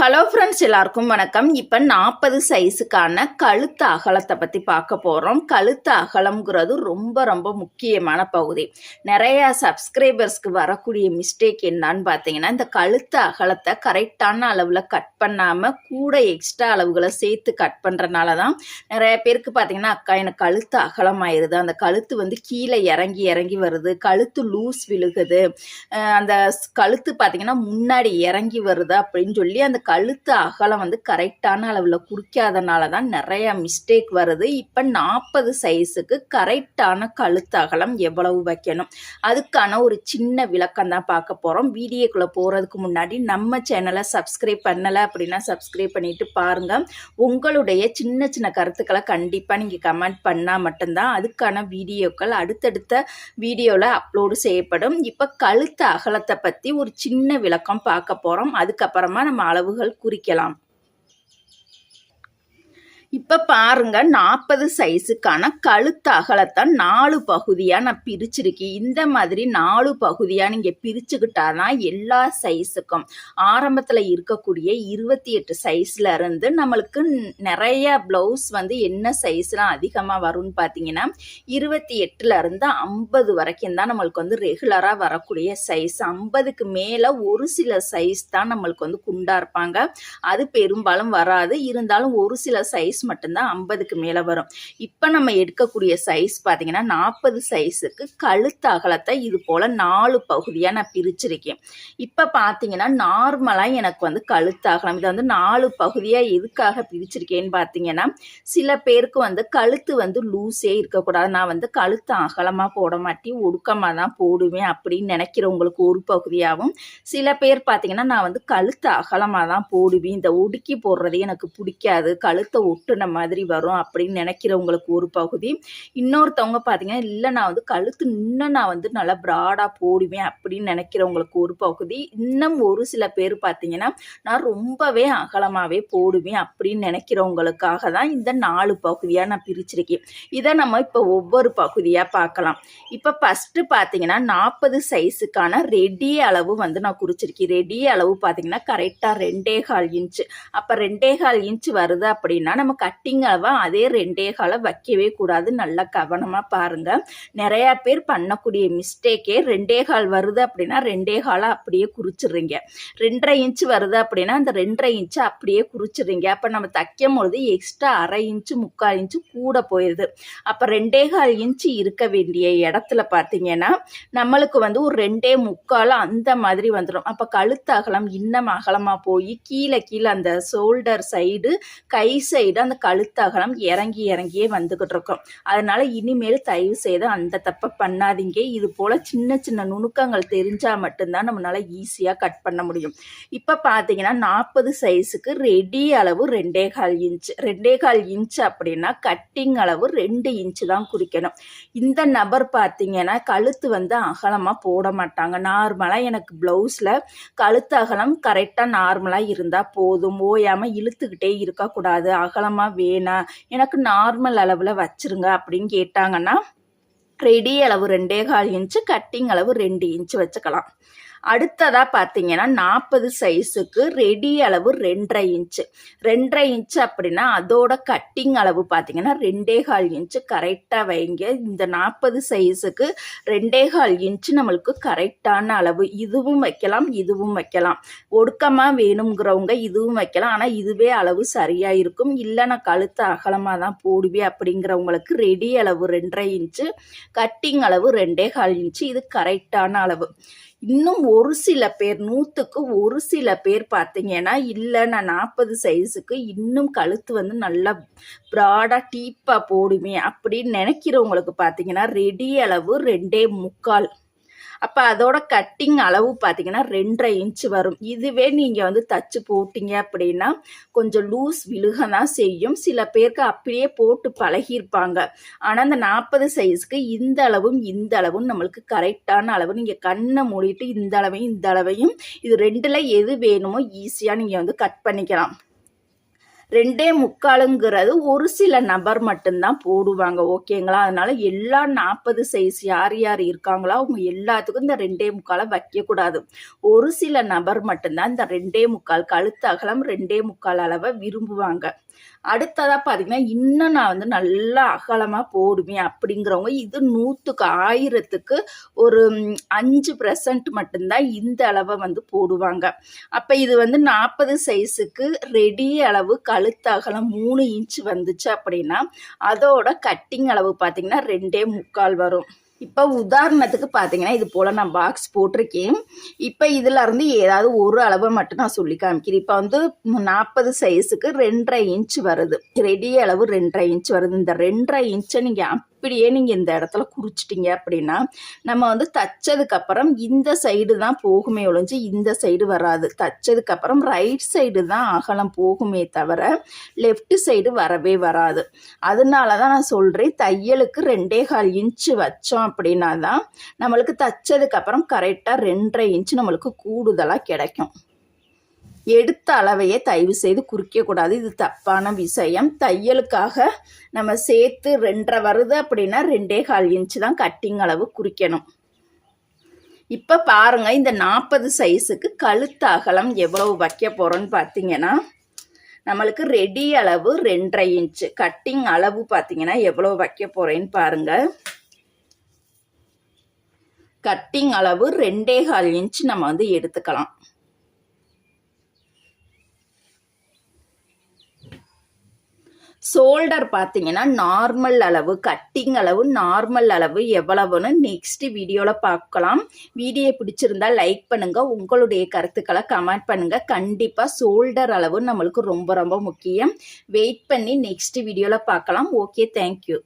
Hello friends எல்லாருக்கும் வணக்கம். இப்போ நாற்பது சைஸுக்கான கழுத்து அகலத்தை பற்றி பார்க்க போகிறோம் கழுத்து அகலம்ங்கிறது ரொம்ப ரொம்ப முக்கியமான பகுதி. நிறைய சப்ஸ்கிரைபர்ஸ்க்கு வரக்கூடிய மிஸ்டேக் என்னன்னு பார்த்தீங்கன்னா இந்த கழுத்து அகலத்தை கரெக்டான அளவில் கட் பண்ணாமல் கூட எக்ஸ்ட்ரா அளவுகளை சேர்த்து கட் பண்ணுறனால தான் நிறைய பேருக்கு பார்த்தீங்கன்னா அக்கா எனக்கு கழுத்து அகலமாயிருது. அந்த கழுத்து வந்து கீழே இறங்கி இறங்கி வருது. கழுத்து லூஸ் விழுகுது. அந்த ஸ்- கழுத்து பார்த்தீங்கன்னா முன்னாடி இறங்கி வருது அப்படின்னு சொல்லி அந்த கழுத்து அகலம் வந்து கரெக்டான அளவில் குறிக்காதனால தான் நிறைய மிஸ்டேக் வருது. இப்போ நாற்பது சைஸுக்கு கரெக்டான கழுத்து அகலம் எவ்வளவு வைக்கணும்? அதுக்கான ஒரு சின்ன விளக்கம் தான் பார்க்க போகிறோம் வீடியோக்குள்ளே போகிறதுக்கு முன்னாடி நம்ம சேனலை சப்ஸ்கிரைப் பண்ணலை அப்படின்னா சப்ஸ்கிரைப் பண்ணிட்டு பாருங்கள் உங்களுடைய சின்ன சின்ன கருத்துக்களை கண்டிப்பாக நீங்கள் கமெண்ட் பண்ணால் மட்டும்தான் அதுக்கான வீடியோக்கள் அடுத்தடுத்த வீடியோவில் அப்லோடு செய்யப்படும். இப்போ கழுத்து அகலத்தை பற்றி ஒரு சின்ன விளக்கம் பார்க்க போகிறோம் அதுக்கப்புறமா நம்ம அளவு குறிக்கலாம். இப்போ பாருங்க நாற்பது சைஸுக்கான கழுத்து அகலத்தை நாலு பகுதியாக நான் பிரிச்சிருக்கேன். இந்த மாதிரி நாலு பகுதியாக நீங்கள் பிரிச்சுக்கிட்டாதான் எல்லா சைஸுக்கும் ஆரம்பத்தில் இருக்கக்கூடிய இருபத்தி எட்டு சைஸில் இருந்து நம்மளுக்கு நிறைய ப்ளவுஸ் வந்து என்ன சைஸ்லாம் அதிகமாக வரும்னு பார்த்தீங்கன்னா இருபத்தி எட்டுல இருந்து ஐம்பது வரைக்கும் தான் நம்மளுக்கு வந்து ரெகுலராக வரக்கூடிய சைஸ் ஐம்பதுக்கு மேலே ஒரு சில சைஸ் தான் நம்மளுக்கு வந்து குண்டா இருப்பாங்க. அது பெரும்பாலும் வராது. இருந்தாலும் ஒரு சில சைஸ் மட்டும்தான் ஐம்பதுக்கு மேலே வரும். இப்போ நம்ம எடுக்கக்கூடிய சைஸ் பார்த்தீங்கன்னா நாற்பது சைஸுக்கு கழுத்து அகலத்தை இது போல் நாலு பகுதியாக நான் பிரிச்சிருக்கேன். இப்போ பார்த்தீங்கன்னா நார்மலாக எனக்கு வந்து கழுத்து அகலம் இதை வந்து நாலு பகுதியாக எதுக்காக பிரிச்சிருக்கேன்னு பார்த்தீங்கன்னா சில பேருக்கு வந்து கழுத்து வந்து லூஸே இருக்கக்கூடாது. நான் வந்து கழுத்து அகலமாக போட மாட்டி ஒடுக்கமாக தான் போடுவேன் அப்படின்னு நினைக்கிறவங்களுக்கு ஒரு பகுதியாகவும் சில பேர் பார்த்தீங்கன்னா நான் வந்து கழுத்து அகலமாக தான் போடுவேன். இந்த ஒடுக்கி போடுறது எனக்கு பிடிக்காது. கழுத்தை ஒட்டுன மாதிரி வரும் அப்படின்னு நினைக்கிறவங்களுக்கு ஒரு பகுதி. இன்னொருத்தவங்க பார்த்தீங்கன்னா இல்லை நான் வந்து கழுத்து இன்னும் நான் வந்து நல்லா ப்ராடாக போடுவேன் அப்படின்னு நினைக்கிறவங்களுக்கு ஒரு பகுதி. இன்னும் ஒரு சில பேர் பார்த்தீங்கன்னா நான் ரொம்பவே அகலமாகவே போடுவேன் அப்படின்னு நினைக்கிறவங்களுக்காக தான் இந்த நாலு பகுதியாக நான் பிரிச்சிருக்கேன். இதை நம்ம இப்போ ஒவ்வொரு பகுதியாக பார்க்கலாம். இப்போ ஃபஸ்ட்டு பார்த்தீங்கன்னா நாற்பது சைஸுக்கான ரெடி அளவு வந்து நான் குறிச்சிருக்கேன். ரெடி அளவு பார்த்தீங்கன்னா கரெக்டாக ரெண்டே கால் இன்ச்சு அப்போ ரெண்டே கால் இன்ச் வருது அப்படின்னா நம்ம கட்டிங் அளவை அதே ரெண்டே காலை வைக்கவே கூடாது. நல்லா கவனமாக பாருங்கள் நிறையா பேர் பண்ணக்கூடிய மிஸ்டேக்கே ரெண்டே கால் வருது அப்படின்னா ரெண்டே காலை அப்படியே குறிச்சிடுறீங்க. ரெண்டரை இன்ச்சு வருது அப்படின்னா அந்த ரெண்டரை இன்ச்சு அப்படியே குறிச்சிடுறீங்க. அப்போ நம்ம தைக்கும் பொழுது எக்ஸ்ட்ரா அரை இன்ச்சு முக்கால் இன்ச்சு கூட போயிடுது அப்போ ரெண்டே கால் இன்ச்சு இருக்க வேண்டிய இடத்துல பார்த்தீங்கன்னா நம்மளுக்கு வந்து ஒரு ரெண்டே முக்கால் அந்த மாதிரி வந்துடும் அப்போ கழுத்து அகலம் இன்னும் அகலமாக போய் கீழே கீழே அந்த ஷோல்டர் சைடு கை சைடு அந்த கழுத்து அகலம் இறங்கி இறங்கியே வந்துக்கிட்டு இருக்கும் அதனால இனிமேல் தயவு செய்து அந்த தப்பை பண்ணாதீங்க. இது போல் சின்ன சின்ன நுணுக்கங்கள் தெரிஞ்சால் மட்டும்தான் நம்மளால ஈஸியாக கட் பண்ண முடியும். இப்போ பார்த்தீங்கன்னா நாற்பது சைஸுக்கு ரெடி அளவு ரெண்டே கால் இன்ச் ரெண்டே கால் இன்ச் அப்படின்னா கட்டிங் அளவு ரெண்டு இன்ச்சு தான் குறிக்கணும். இந்த நபர் பார்த்தீங்கன்னா கழுத்து வந்து அகலமாக போட மாட்டாங்க. நார்மலாக எனக்கு ப்ளவுஸில் கழுத்து அகலம் கரெக்டாக நார்மலாக இருந்தால் போதும். ஓயாமல் இழுத்துக்கிட்டே இருக்கக்கூடாது. அகலமாக வேணாம் எனக்கு நார்மல் அளவில் வச்சிருங்க அப்படின்னு கேட்டாங்கன்னா ரெடி அளவு ரெண்டே கால் இன்ச்சு கட்டிங் அளவு ரெண்டு இன்ச்சு வச்சுக்கலாம். அடுத்ததாக பார்த்தீங்கன்னா நாற்பது சைஸுக்கு ரெடி அளவு ரெண்டரை இன்ச்சு. ரெண்டரை இன்ச்சு அப்படின்னா அதோட கட்டிங் அளவு பார்த்தீங்கன்னா ரெண்டே கால் இன்ச்சு கரெக்டாக வைங்க. இந்த நாற்பது சைஸுக்கு ரெண்டே கால் இன்ச்சு நம்மளுக்கு கரெக்டான அளவு. இதுவும் வைக்கலாம் இதுவும் வைக்கலாம். ஒடுக்கமாக வேணுங்கிறவங்க இதுவும் வைக்கலாம். ஆனால் இதுவே அளவு சரியாக இருக்கும். இல்லை நான் கழுத்து அகலமாக தான் போடுவேன் அப்படிங்கிறவங்களுக்கு ரெடி அளவு ரெண்டரை இன்ச்சு கட்டிங் அளவு ரெண்டே கால் இன்ச்சு. இது கரெக்டான அளவு. இன்னும் ஒரு சில பேர் நூற்றுக்கு ஒரு சில பேர் பார்த்தீங்கன்னா இல்லை நான் நாற்பது சைஸுக்கு இன்னும் கழுத்து வந்து நல்லா ப்ராடாக டீப்பாக போடுமே அப்படின்னு நினைக்கிறவங்களுக்கு பார்த்தீங்கன்னா ரெடி அளவு ரெண்டே முக்கால் அப்போ அதோட கட்டிங் அளவு பார்த்தீங்கன்னா ரெண்டரை இன்ச் வரும். இதுவே நீங்கள் வந்து தச்சு போட்டிங்க அப்படின்னா கொஞ்சம் லூஸ் விழுக தான் செய்யும். சில பேருக்கு அப்படியே போட்டு பழகியிருப்பாங்க. ஆனால் அந்த நாற்பது சைஸ்க்கு இந்த அளவும் இந்த அளவும் நம்மளுக்கு கரெக்டான அளவு. நீங்கள் கண்ணை மூடிட்டு இந்த அளவையும் இந்த அளவையும் இது ரெண்டில் எது வேணுமோ ஈஸியாக நீங்கள் வந்து கட் பண்ணிக்கலாம். ரெண்டே முக்காலுங்கிறது ஒரு சில நபர் மட்டும்தான் போடுவாங்க ஓகேங்களா? அதனால எல்லா நாற்பது சைஸ் யார் யார் இருக்காங்களோ அவங்க எல்லாத்துக்கும் இந்த ரெண்டே முக்காலை வைக்கக்கூடாது. ஒரு சில நபர் மட்டும்தான் இந்த ரெண்டே முக்கால் கழுத்து அகலம் ரெண்டே முக்கால் அளவை விரும்புவாங்க. அடுத்ததாக பார்த்தீங்கன்னா இன்னும் நான் வந்து நல்லா அகலமாக போடுவேன் அப்படிங்கிறவங்க இது நூற்றுக்கு ஆயிரத்துக்கு ஒரு அஞ்சு பர்சன்ட் மட்டும்தான் இந்த அளவை வந்து போடுவாங்க. அப்போ இது வந்து நாற்பது சைஸுக்கு ரெடி அளவு க கழுத்து அகலம் மூணு இன்ச் வந்துச்சு அப்படின்னா அதோட கட்டிங் அளவு பார்த்தீங்கன்னா ரெண்டே முக்கால் வரும். இப்போ உதாரணத்துக்கு பார்த்தீங்கன்னா இது போல் நான் பாக்ஸ் போட்டிருக்கேன். இப்போ இதிலருந்து ஏதாவது ஒரு அளவை மட்டும் நான் சொல்லி காமிக்கிறேன். இப்போ வந்து நாற்பது சைஸுக்கு ரெண்டரை இன்ச் வருது. ரெடி அளவு ரெண்டரை இன்ச் வருது. இந்த ரெண்டரை இன்ச்சை நீங்கள் இப்படியே நீங்கள் இந்த இடத்துல குறிச்சிட்டிங்க அப்படின்னா நம்ம வந்து தச்சதுக்கப்புறம் இந்த சைடு தான் போகுமே ஒழிஞ்சு இந்த சைடு வராது. தச்சதுக்கப்புறம் ரைட் சைடு தான் அகலம் போகுமே தவிர லெஃப்ட் சைடு வரவே வராது. அதனால தான் நான் சொல்கிறேன் தையலுக்கு ரெண்டே கால் இன்ச்சு வச்சோம் அப்படின்னா தான் நம்மளுக்கு தச்சதுக்கப்புறம் கரெக்டாக ரெண்டரை இன்ச்சு நம்மளுக்கு கூடுதலாக கிடைக்கும். எடுத்த அளவையே தயவு செய்து குறிக்கக்கூடாது இது தப்பான விஷயம். தையலுக்காக நம்ம சேர்த்து ரெண்டரை வருது அப்படின்னா ரெண்டே கால் இன்ச்சு தான் கட்டிங் அளவு குறிக்கணும். இப்போ பாருங்கள் இந்த நாற்பது சைஸுக்கு கழுத்து அகலம் எவ்வளவு வைக்க போகிறோன்னு பார்த்தீங்கன்னா நம்மளுக்கு ரெடி அளவு ரெண்டரை இன்ச்சு கட்டிங் அளவு பார்த்தீங்கன்னா எவ்வளோ வைக்க போகிறேன்னு பாருங்கள் கட்டிங் அளவு ரெண்டே கால் இன்ச் நம்ம வந்து எடுத்துக்கலாம். ஷோல்டர் பார்த்தீங்கன்னா நார்மல் அளவு கட்டிங் அளவு நார்மல் அளவு எவ்வளவுன்னு நெக்ஸ்ட் வீடியோவில் பார்க்கலாம். வீடியோ பிடிச்சிருந்தா லைக் பண்ணுங்கள் உங்களுடைய கருத்துக்களை கமெண்ட் பண்ணுங்கள் கண்டிப்பாக ஷோல்டர் அளவு நம்மளுக்கு ரொம்ப ரொம்ப முக்கியம். வெயிட் பண்ணி நெக்ஸ்ட் வீடியோவில் பார்க்கலாம். Okay thank you